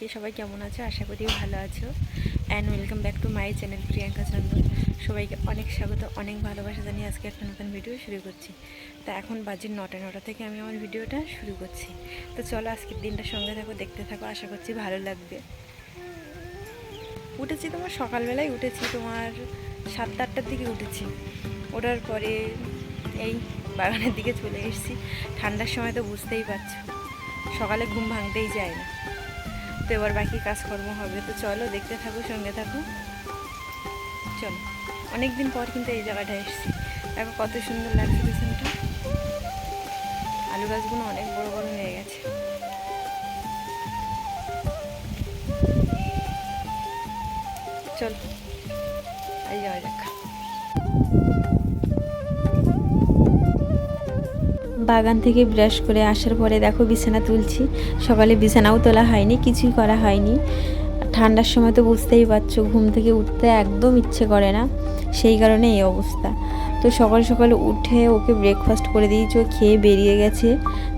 সবাইকে সবাই কেমন আছো? আশা করি ভালো আছো। And welcome back to my channel Priyanka Chandan সবাইকে অনেক স্বাগত, অনেক ভালোবাসা জানিয়ে আজকে একটা নতুন ভিডিও শুরু করছি। তা এখন বাজে নটা নটা থেকে আমি আমার ভিডিওটা শুরু করছি। তো চলো আজকের দিনটা সঙ্গে থাকো, দেখতে থাকো, আশা করছি ভালো লাগবে। উঠেছি তোমার সকালবেলায়, উঠেছি তোমার সাতটা আটটার দিকে উঠেছি। ওঠার পরে এই বাগানের দিকে চলে এসেছি। ঠান্ডার সময় তো বুঝতেই পারছ। সকালে ঘুম ভাঙতেই যায় না তো এবার বাকি কাজকর্ম হবে। তো চলো, দেখতে থাকো, সঙ্গে থাকো। চলো অনেক দিন পর কিন্তু এই জায়গাটা এসেছি। দেখো কত সুন্দর লাগছে পিছনটা। আলু গাছগুলো অনেক বড় বড় হয়ে গেছে। চল এই যাওয়া যাক। বাগান থেকে ব্রাশ করে আসার পরে দেখো বিছানা তুলছি। সকালে বিছানাও তোলা হয়নি, কিছুই করা হয়নি। ঠান্ডার সময় তো বুঝতেই পারছ, ঘুম থেকে উঠতে একদম ইচ্ছে করে না। সেই কারণে এই অবস্থা। তো সকাল সকাল উঠে ওকে ব্রেকফাস্ট করে দিয়েছি ও খেয়ে বেরিয়ে গেছে।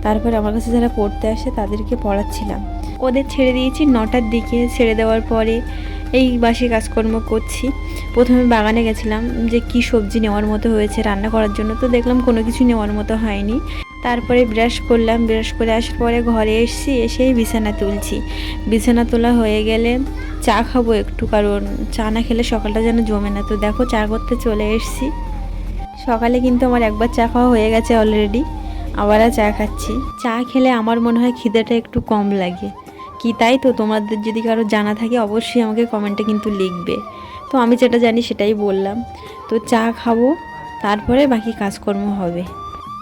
তারপর আমার কাছে যারা পড়তে আসে তাদেরকে পড়াচ্ছিলাম। ওদের ছেড়ে দিয়েছি, নটার দিকে ছেড়ে দেওয়ার পরে এই বাসি কাজকর্ম করছি। প্রথমে বাগানে গেছিলাম যে কি সবজি নেওয়ার মতো হয়েছে রান্না করার জন্য, তো দেখলাম কোনো কিছু নেওয়ার মতো হয়নি। তারপরে ব্রাশ করলাম ব্রাশ করে আসার পরে ঘরে এসেছি, এসেই বিছানা তুলছি। বিছানা তোলা হয়ে গেলে চা খাব একটু, কারণ চা না খেলে সকালটা যেন জমে না। তো দেখো, চা করতে চলে এসেছি। সকালে কিন্তু আমার একবার চা খাওয়া হয়ে গেছে অলরেডি আবার আর চা খাচ্ছি। চা খেলে আমার মনে হয় খিদেটা একটু কম লাগে। কি তাই তো তোমাদের যদি কারও জানা থাকে অবশ্যই আমাকে কমেন্টে কিন্তু লিখবে। তো আমি যেটা জানি সেটাই বললাম। তো চা খাব, তারপরে বাকি কাজকর্ম হবে।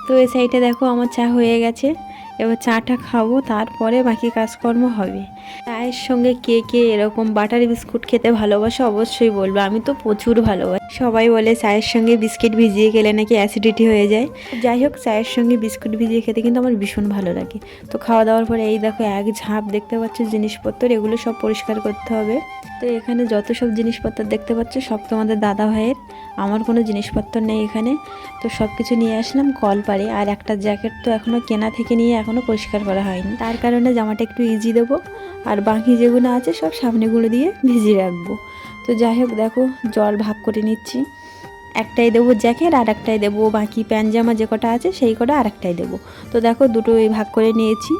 তো এই সাইডে দেখো আমার চা হয়ে গেছে। এবার চাটা খাব, তারপরে বাকি কাজকর্ম হবে। চায়ের সঙ্গে কে কে এরকম বাটার বিস্কুট খেতে ভালোবাসে অবশ্যই বলব। আমি তো প্রচুর ভালোবাসি। সবাই বলে চায়ের সঙ্গে বিস্কিট ভিজিয়ে গেলে নাকি অ্যাসিডিটি হয়ে যায়। যাই হোক, চায়ের সঙ্গে বিস্কুট ভিজিয়ে খেতে কিন্তু আমার ভীষণ ভালো লাগে। তো খাওয়া দাওয়ার পরে এই দেখো এক ঝাঁপ দেখতে পাচ্ছ জিনিসপত্র, এগুলো সব পরিষ্কার করতে হবে। তো এখানে যত সব জিনিসপত্র দেখতে পাচ্ছ, সব তোমাদের দাদা ভাইয়ের। আমার কোনো জিনিসপত্র নেই এখানে। তো সব কিছু নিয়ে আসলাম কল পারে আর একটা জ্যাকেট তো এখনও কেনা থেকে নিয়ে এখনও পরিষ্কার করা হয়নি। তার কারণে জামাটা একটু ইজি দেবো। আর বাকি যেগুলো আছে সব সামনেগুলো দিয়ে ভিজিয়ে রাখব। তো যাই হোক, দেখো, জল ভাগ করে নিচ্ছি। একটাই দেবো জ্যাকেট আর একটাই দেবো বাকি প্যান্ট জামা যে কটা আছে সেই কটা আর একটাই দেবো। তো দেখো, দুটোই ভাগ করে নিয়েছি।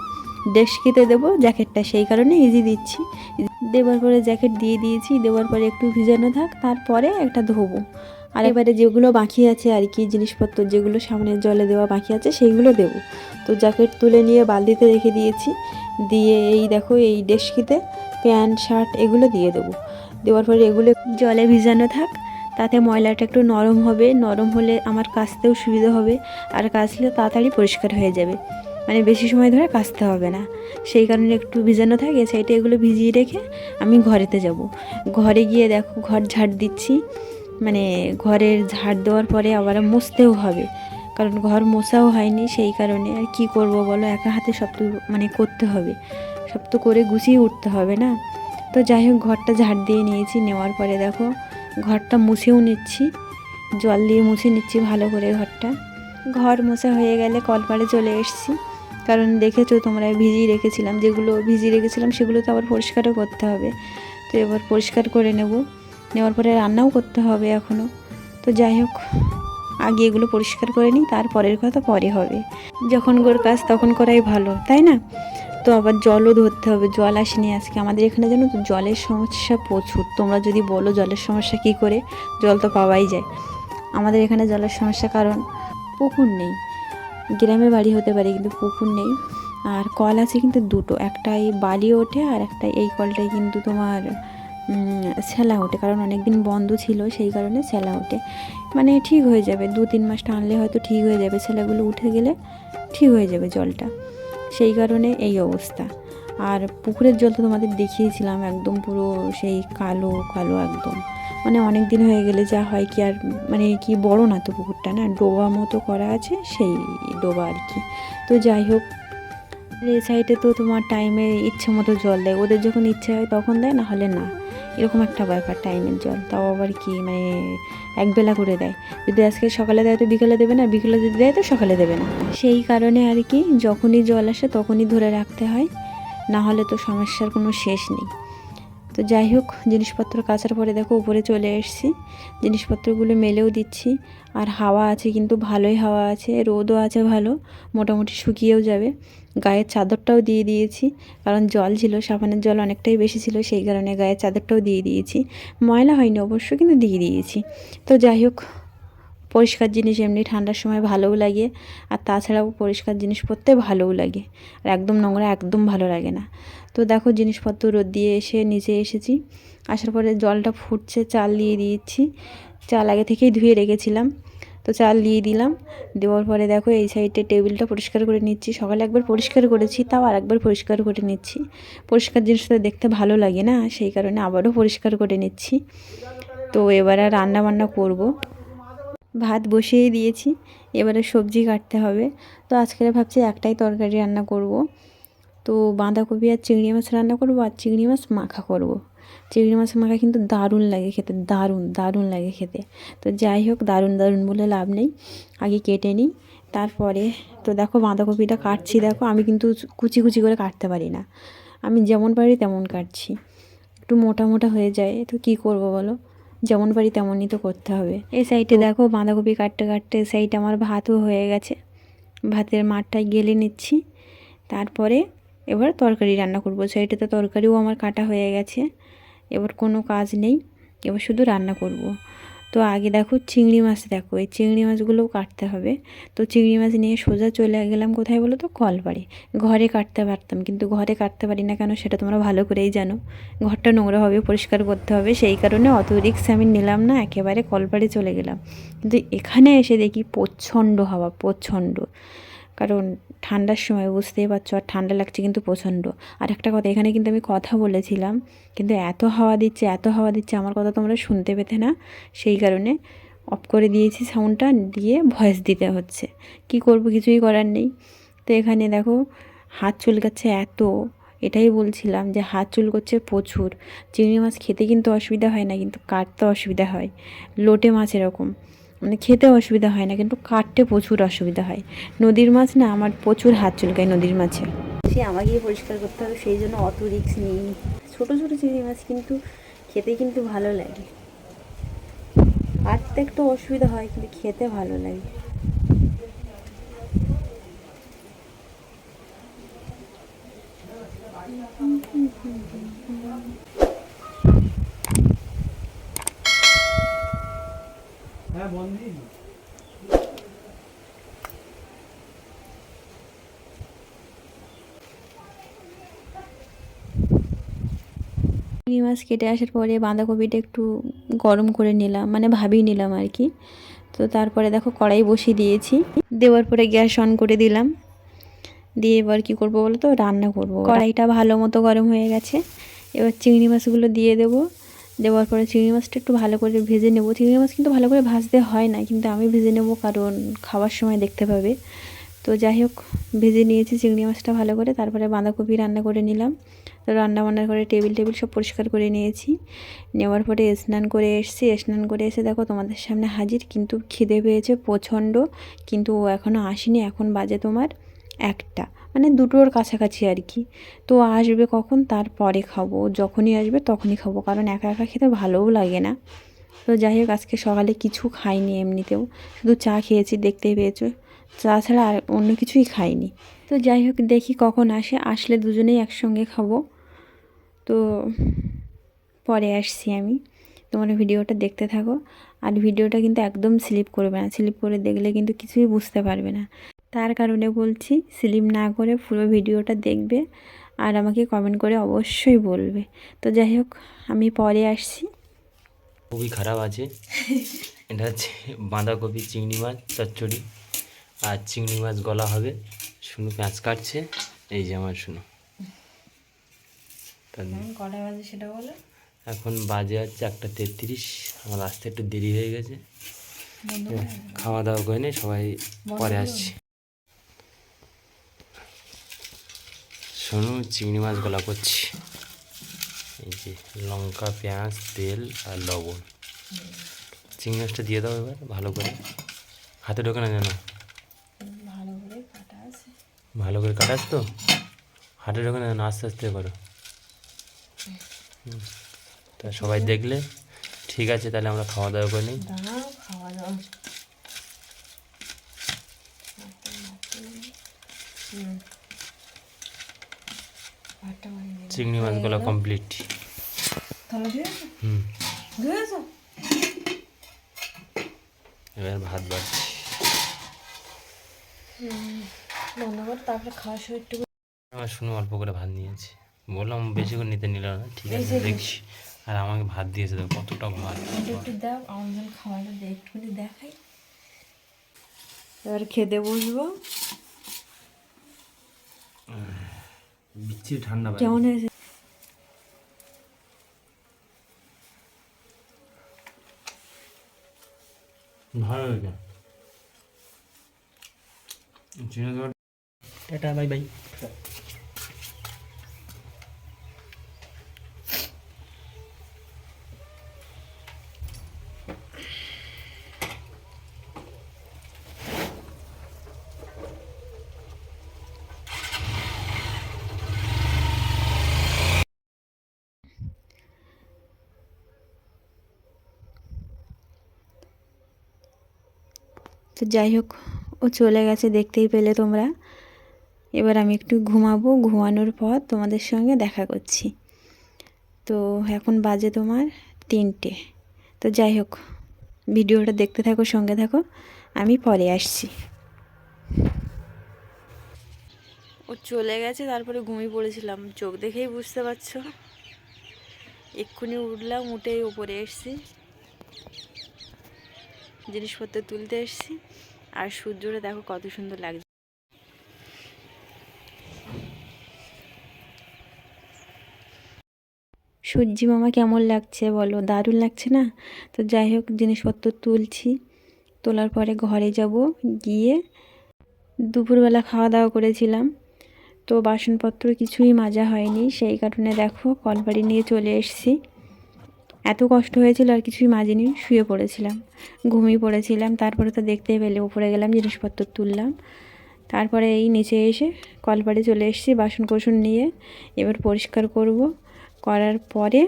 ডেস্কিতে দেবো জ্যাকেটটা, সেই কারণে ইজি দিচ্ছি। দেওয়ার পরে জ্যাকেট দিয়ে দিয়েছি, দেওয়ার পরে একটু ভিজানো থাক, তারপরে একটা ধোবো। আর এবারে যেগুলো বাকি আছে আর কি, জিনিসপত্র যেগুলো সামনে জলে দেওয়া বাকি আছে, সেইগুলো দেবো। তো জ্যাকেট তুলে নিয়ে বালতিতে রেখে দিয়েছি। দিয়ে এই দেখো, এই ডেস্কিতে প্যান্ট, শার্ট এগুলো দিয়ে দেবো। দেওয়ার পরে এগুলো জলে ভিজানো থাক, তাতে ময়লাটা একটু নরম হবে। নরম হলে আমার কাচতেও সুবিধা হবে আর কাচলে তাড়াতাড়ি পরিষ্কার হয়ে যাবে। মানে বেশি সময় ধরে কাচতে হবে না। সেই কারণে একটু ভিজানো থাকে সাইডে এগুলো ভিজিয়ে রেখে আমি ঘরেতে যাব। ঘরে গিয়ে দেখো, ঘর ঝাড় দিচ্ছি। মানে ঘরের ঝাড় দেওয়ার পরে আবার মুছতেও হবে। কারণ ঘর মোছাও হয়নি, সেই কারণে আর কি করব বলো? একা হাতে সব তো মানে করতে হবে। সব তো করে গুছিয়ে উঠতে হবে না? তো যাই হোক, ঘরটা ঝাড় দিয়ে নিয়েছি, নেওয়ার পরে দেখো, ঘরটা মুছেও নিচ্ছি। জল দিয়ে মুছে নিচ্ছি ভালো করে ঘরটা। ঘর মোছা হয়ে গেলে কলপাড়ে চলে এসেছি। কারণ দেখেছ তোমরা, ভিজিয়ে রেখেছিলাম, যেগুলো ভিজিয়ে রেখেছিলাম সেগুলো তো আবার পরিষ্কারও করতে হবে। তো এবার পরিষ্কার করে নেব। নেওয়ার পরে রান্নাও করতে হবে এখনও তো যাই হোক, আগে এগুলো পরিষ্কার করে নিই, তারপরের কথা পরে হবে। যখন গোর কাজ তখন করাই ভালো, তাই না? তো আবার জলও ধরতে হবে, জল আসেনি আজকে। আমাদের এখানে জানো তো জলের সমস্যা প্রচুর। তোমরা যদি বলো জলের সমস্যা কি করে, জল তো পাওয়াই যায়। আমাদের এখানে জলের সমস্যা কারণ পুকুর নেই। গ্রামে বাড়ি হতে পারে কিন্তু পুকুর নেই। আর কল আছে কিন্তু দুটো, একটাই বালি ওঠে আর একটা এই কলটাই কিন্তু তোমার সেলা ওঠে কারণ অনেক দিন বন্ধ ছিল, সেই কারণে সেলা ওঠে মানে ঠিক হয়ে যাবে, দু তিন মাস টানলে হয়তো ঠিক হয়ে যাবে ছেলেগুলো উঠে গেলে ঠিক হয়ে যাবে জলটা। সেই কারণে এই অবস্থা। আর পুকুরের জল তো তোমাদের দেখিয়েছিলাম, একদম পুরো সেই কালো কালো একদম। মানে অনেক দিন হয়ে গেলে যা হয় কি আর মানে কি বড় না তো পুকুরটা, না? ডোবা মতো করা আছে, সেই ডোবা আর কি। তো যাই হোক, এই সাইডে তো তোমার টাইমে ইচ্ছে মতো জল দেয়, ওদের যখন ইচ্ছে হয় তখন দেয়, না হলে না। এরকম একটা ব্যাপার টাইমের জল, তাও আবার কি মানে একবেলা করে দেয়। যদি আজকে সকালে দেয় তো বিকেলে দেবে না, বিকেলে যদি দেয় তো সকালে দেবে না। সেই কারণে আর কি, যখনই জল আসে তখনই ধরে রাখতে হয়, না হলে তো সমস্যার কোনো শেষ নেই। তো যাই হোক, জিনিসপত্র কাচার পরে দেখো উপরে চলে এসেছি। জিনিসপত্রগুলো মেলেও দিচ্ছি। আর হাওয়া আছে কিন্তু ভালোই হাওয়া আছে, রোদও আছে ভালো, মোটামুটি শুকিয়েও যাবে। গায়ের চাদরটাও দিয়ে দিয়েছি। কারণ জল ছিল, সাবানের জল অনেকটাই বেশি ছিল, সেই কারণে গায়ের চাদরটাও দিয়ে দিয়েছি। ময়লা হয়নি অবশ্য, কিন্তু দিয়ে দিয়েছি। তো যাই হোক, পরিষ্কার জিনিস এমনি ঠান্ডার সময় ভালোও লাগে, আর তাছাড়াও পরিষ্কার জিনিস পরতে ভালোও লাগে। আর একদম নোংরা একদম ভালো লাগে না। তো দেখো, জিনিসপত্র রোদ দিয়ে এসে নিচে এসেছি। আসার পরে জলটা ফুটছে, চাল দিয়ে দিয়েছি। চাল আগে থেকেই ধুয়ে রেখেছিলাম। তো চাল দিয়ে দিলাম। দেওয়ার পরে দেখো এই সাইডে টেবিলটা পরিষ্কার করে নিচ্ছি। সকালে একবার পরিষ্কার করেছি, তাও আর একবার পরিষ্কার করে নিচ্ছি। পরিষ্কার জিনিসটা দেখতে ভালো লাগে না, সেই কারণে আবারও পরিষ্কার করে নিচ্ছি। তো এবার আর রান্না বান্না করব। ভাত বসিয়ে দিয়েছি, এবারে সবজি কাটতে হবে। তো আজকে ভাবছি একটাই তরকারি রান্না করব। তো বাঁধাকপি আর চিংড়ি মাছ রান্না করব আর চিংড়ি মাছ মাখা করব। চিংড়ি মাছের মাখা কিন্তু দারুণ লাগে খেতে দারুণ দারুণ লাগে খেতে। তো যাই হোক দারুণ দারুণ বলে লাভ নেই। আগে কেটে নিই তারপরে তো দেখো বাঁধাকপিটা কাটছি। দেখো আমি কিন্তু কুচি কুচি করে কাটতে পারি না। আমি যেমন পারি তেমন কাটছি। একটু মোটা মোটা হয়ে যায় তো কী করব বলো? যেমন পারি তেমনই তো করতে হবে। এই সাইডে দেখো বাঁধাকপি কাটতে কাটতে সাইডে আমার ভাতও হয়ে গেছে। ভাতের মাঠটায় গেলে নিচ্ছি। তারপরে এবার তরকারি রান্না করব। তো তরকারিও আমার কাটা হয়ে গেছে। এবার কোনো কাজ নেই। এবার শুধু রান্না করব। তো আগে দেখো চিংড়ি মাছ দেখো। এই চিংড়ি মাছগুলোও কাটতে হবে। তো চিংড়ি মাছ নিয়ে সোজা চলে গেলাম কোথায় বলো তো? কলপাড়ে ঘরে কাটতে পারতাম, কিন্তু ঘরে কাটতে পারি না কেন সেটা তোমরা ভালো করেই জানো। ঘরটা নোংরা হবে, পরিষ্কার করতে হবে। সেই কারণে অত রিক্স আমি নিলাম না, একেবারে কলপাড়ে চলে গেলাম। কিন্তু এখানে এসে দেখি প্রচণ্ড হাওয়া, প্রচণ্ড। কারণ ঠান্ডার সময় বুঝতেই পারছ আর ঠান্ডা লাগছে কিন্তু প্রচণ্ড। আর একটা কথা, এখানে কিন্তু আমি কথা বলেছিলাম, কিন্তু এত হাওয়া দিচ্ছে, এত হাওয়া দিচ্ছে, আমার কথা তোমরা শুনতে পেতে না। সেই কারণে অফ করে দিয়েছি সাউন্ডটা দিয়ে ভয়েস দিতে হচ্ছে। কি করব, কিছুই করার নেই। তো এখানে দেখো, হাত চুলকাচ্ছে এত, এটাই বলছিলাম যে হাত চুল করছে প্রচুর। চিংড়ি মাছ খেতে কিন্তু অসুবিধা হয় না, কিন্তু কাটতে অসুবিধা হয়। লোটে মাছ এরকম। মানে খেতে অসুবিধা হয় না কিন্তু কাটতে প্রচুর অসুবিধা হয়। নদীর মাছ না আমার প্রচুর হাত চুলকায় নদীর মাছে। সে আমাকেই পরিষ্কার করতে হবে সেই জন্য অত রিক্স নিইনি ছোটো ছোটো চিংড়ি মাছ কিন্তু খেতে কিন্তু ভালো লাগে। কাটতে একটু অসুবিধা হয় কিন্তু খেতে ভালো লাগে। চিংড়ি মাছ কেটে আসার পরে বাঁধাকপিটা একটু গরম করে নিলাম মানে ভাবিয়ে নিলাম আর কি। তো তারপরে দেখো কড়াই বসিয়ে দিয়েছি। দেওয়ার পরে গ্যাস অন করে দিলাম। দিয়ে এবার কী করব বলো তো? রান্না করব। কড়াইটা ভালো মতো গরম হয়ে গেছে। এবার চিংড়ি মাছগুলো দিয়ে দেবো। দেওয়ার পরে চিংড়ি মাছটা একটু ভালো করে ভেজে নেব। চিংড়ি মাছ কিন্তু ভালো করে ভাজতে হয় না, কিন্তু আমি ভেজে নেব কারণ খাওয়ার সময় দেখতে পাবে। তো যাই হোক, ভেজে নিয়েছি চিংড়ি মাছটা ভালো করে। তারপরে বাঁধাকপি রান্না করে নিলাম। তো রান্না করে টেবিল টেবিল সব পরিষ্কার করে নিয়েছি। নেওয়ার পরে স্নান করে এসেছি। স্নান করে এসে দেখো তোমাদের সামনে হাজির, কিন্তু খিদে পেয়েছে প্রচণ্ড, কিন্তু ও এখনও আসেনি। এখন বাজে তোমার একটা মানে দুটোর কাছাকাছি আর কি। তো আসবে কখন? তারপরে খাব। যখনই আসবে তখনই খাব, কারণ একা একা খেতে ভালোও লাগে না। তো যাই হোক, আজকে সকালে কিছু খাইনি এমনিতেও। শুধু চা খেয়েছি, দেখতেই পেয়েছ। চা ছাড়া আর অন্য কিছুই খাইনি। তো যাই হোক, দেখি কখন আসে। আসলে দুজনেই একসঙ্গে খাব। তো পরে আসছি আমি। তোমার ভিডিওটা দেখতে থাকো। আর ভিডিওটা কিন্তু একদম স্লিপ করবে না। স্লিপ করে দেখলে কিন্তু কিছুই বুঝতে পারবে না। তার কারণে বলছি, স্লিপ না করে পুরো ভিডিওটা দেখবে আর আমাকে কমেন্ট করে অবশ্যই বলবে। তো যাই হোক, আমি পরে আসছি। খুবই খারাপ আছে। এটা হচ্ছে বাঁধাকপি, চিংড়ি মাছ, চচ্চড়ি। আর চিংড়ি মাছ গলা হবে। শুনু পেঁয়াজ কাটছে এই যে আমার শুনু। কটা বাজে সেটা বলো? এখন বাজে আছে একটা তেত্রিশ আমার আসতে একটু দেরি হয়ে গেছে। খাওয়া দাওয়া করে নেই সবাই পরে আসছি। শোনো চিংড়ি মাছ গলা করছি। এই যে লঙ্কা পেঁয়াজ তেল আর লবণ। চিংড়ি মাছটা দিয়ে দাও এবার ভালো করে। হাতে ঢোকে না যেন? ভালো করে কাটাস তো। খাটের ওখানে না আস্তে আস্তে করো। তা সবাই দেখলে? ঠিক আছে তাহলে আমরা খাওয়া দাওয়া করে নিই। খাওয়া দাওয়া। চিংড়ি মাছগুলো কমপ্লিট হুম। এবার ভাত বাড়ছি। বন্ধ কর তারপরে খাওয়ার সময় একটু আমার শুনে অল্প করে ভাত নিয়েছি। বললাম বেশি করে নিতে নিল না ঠিক আছে দেখছি। আর আমাকে ভাত দিয়েছে তো কতটা ভাত। একটু দাও জন্য খাওয়াটা একটুখানি দেখাই। এবার খেতে বসবো। বিচ্ছিরি ঠান্ডা কেমন হয়েছে? ভালো হয়েছে। চিনি দেওয়ার টাটা বাই বাই তো যাই হোক ও চলে গেছে দেখতেই পেলে তোমরা এবার আমি একটু ঘুমাবো, ঘুমানোর পর তোমাদের সঙ্গে দেখা করছি। তো এখন বাজে তোমার তিনটে। তো যাই হোক, ভিডিওটা দেখতে থাকো, সঙ্গে থাকো, আমি পরে আসছি। ও চলে গেছে, তারপরে ঘুমিয়ে পড়েছিলাম। চোখ দেখেই বুঝতে পারছ। এক্ষুনি উঠলাম উঠেই ওপরে এসছি। জিনিসপত্র তুলতে এসেছি। আর সূর্যটা দেখো কত সুন্দর লাগছে। সূর্যি মামা কেমন লাগছে বলো? দারুণ লাগছে না? তো যাই হোক, জিনিসপত্র তুলছি। তোলার পরে ঘরে যাব, গিয়ে দুপুরবেলা খাওয়া দাওয়া করেছিলাম। তো বাসনপত্র কিছুই মাজা হয়নি, সেই কারণে দেখো, কলবাড়ি নিয়ে চলে এসেছি। এত কষ্ট হয়েছিল আর কিছুই মাজিনি, শুয়ে পড়েছিলাম, ঘুমিয়ে পড়েছিলাম। তারপরে তো দেখতেই পেলে, উপরে গেলাম, জিনিসপত্র তুললাম। তারপরে এই নিচে এসে কলপাড়ে চলে এসেছি বাসন কোসন নিয়ে। এবার পরিষ্কার করব। করার পরে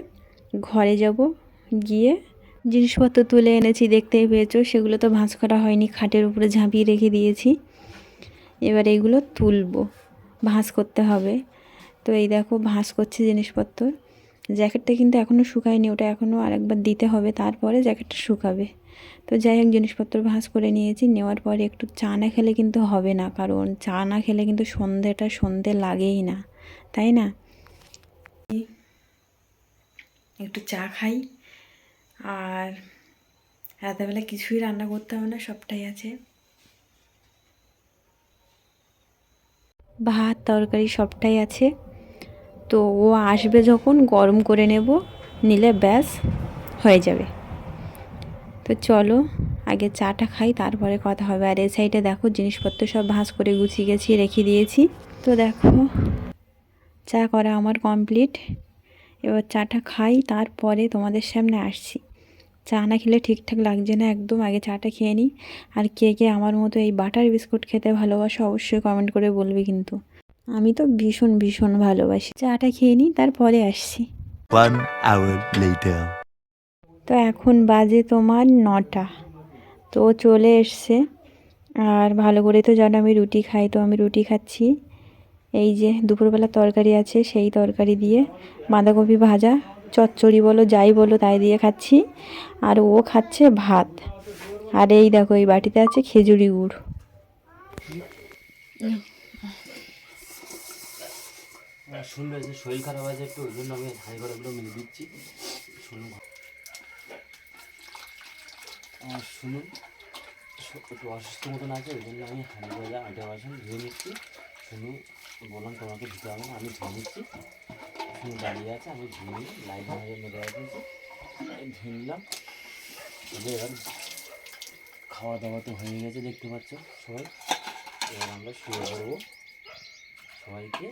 ঘরে যাব, গিয়ে জিনিসপত্র তুলে এনেছি, দেখতেই পেয়েছ। সেগুলো তো ভাঁজ করা হয়নি, খাটের উপরে ঝাঁপিয়ে রেখে দিয়েছি। এবার এইগুলো তুলবো, ভাঁজ করতে হবে। তো এই দেখো, ভাঁজ করছে জিনিসপত্র। জ্যাকেটটা কিন্তু এখনও শুকায়নি, ওটা এখনও আরেকবার দিতে হবে, তারপরে জ্যাকেটটা শুকাবে। তো যাই হোক, জিনিসপত্র ভাঁজ করে নিয়েছি, নেওয়ার পরে একটু চা না খেলে কিন্তু হবে না, কারণ চা না খেলে কিন্তু সন্ধেটা সন্ধে লাগেই না, তাই না? একটু চা খাই। আর রাতেরবেলা কিছুই রান্না করতে হবে না, সবটাই আছে। ভাত, তরকারি সবটাই আছে। তো ও আসবে যখন, গরম করে নেব, নিলে ব্যাস, হয়ে যাবে। তো চলো, আগে চাটা খাই, তারপরে কথা হবে। আর এই সাইডে দেখো, জিনিসপত্র সব ভাঁজ করে গুছিয়ে গেছি, রেখে দিয়েছি। তো দেখো, চা করা আমার কমপ্লিট এবার চাটা খাই তারপরে তোমাদের সামনে আসছি। চা না খেলে ঠিকঠাক লাগছে না একদম আগে চাটা খেয়ে নিই। আর কে কে আমার মতো এই বাটার বিস্কুট খেতে ভালোবাসো অবশ্যই কমেন্ট করে বলবে কিন্তু। আমি তো ভীষণ ভীষণ ভালোবাসি। চাটা খেয়ে নিই তারপরে আসছি. তো এখন বাজে তোমার নটা। তো চলে এসছে। আর ভালো করে তো জানো আমি রুটি খাই তো আমি রুটি খাচ্ছি। এই যে দুপুরবেলা তরকারি আছে, সেই তরকারি দিয়ে বাঁধাকপি ভাজা, চচ্চড়ি বলো, যাই বলো, তাই দিয়ে খাচ্ছি। আর ও খাচ্ছে ভাত। আর এই দেখো, এই বাটিতে আছে খেজুরি গুড়। একটু শুনুন। শুনুন, একটু অসুস্থ মতন আছে, ওই জন্য আমি হাঁড়ি ভাজা আটা বাসন ধুয়ে নিচ্ছি। শুনু বললাম, তোমাকে দিতে হবে না, আমি নিচ্ছি। শুনু দাঁড়িয়ে আছে, আমি নিই লাইট ভাজা মেরে রেখেছি তবে এবার খাওয়া দাওয়া তো হয়ে গেছে, দেখতে পাচ্ছ সবাই। এবার আমরা শুয়ে পড়ব সবাইকে।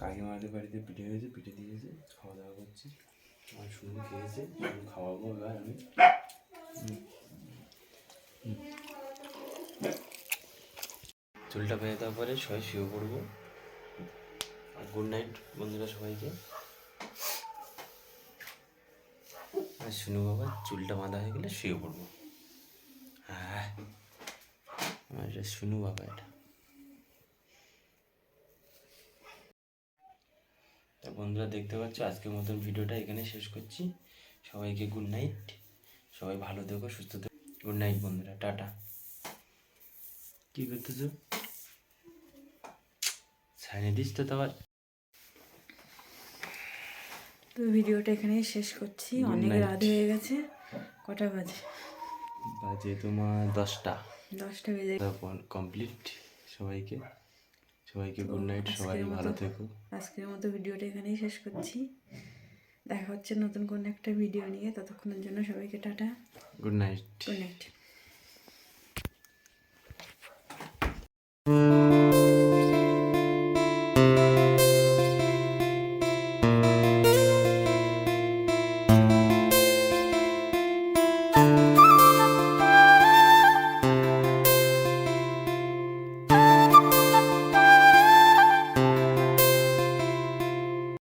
কাকিমাদের বাড়িতে পিঠে হয়েছে, পিঠে দিয়েছে খাওয়া দাওয়া করছি। আমার শুরু খেয়েছে শুরু খাওয়াবো এবার আমি চুলটা বেঁধে দেওয়ার পরে সবাই শুয়ে পড়ব আর গুড নাইট বন্ধুরা সবাইকে আর শুনু বাবা চুলটা বাঁধা হয়ে গেলে শুয়ে পড়ব হ্যাঁ শুনু বাবা এটা বন্ধুরা দেখতে পাচ্ছ? আজকের মতন ভিডিওটা এখানে শেষ করছি। সবাইকে গুড নাইট সবাই ভালো থেকো সুস্থ থেকো। গুড নাইট বন্ধুরা টাটা। কি করতেছো? ছাইনে দিস তো আবার তো ভিডিওটা এখানেই শেষ করছি। অনেক রাত হয়ে গেছে। কটা বাজে? বাজে তোমার দশটা। দশটা বেজে কমপ্লিট সবাইকে সবাইকে গুড নাইট সবাই ভালো থেকো। আজকের মতো ভিডিওটা এখানেই শেষ করছি। দেখা হচ্ছে নতুন কোনো একটা ভিডিও নিয়ে। ততক্ষণের জন্য সবাইকে tata. Good night good night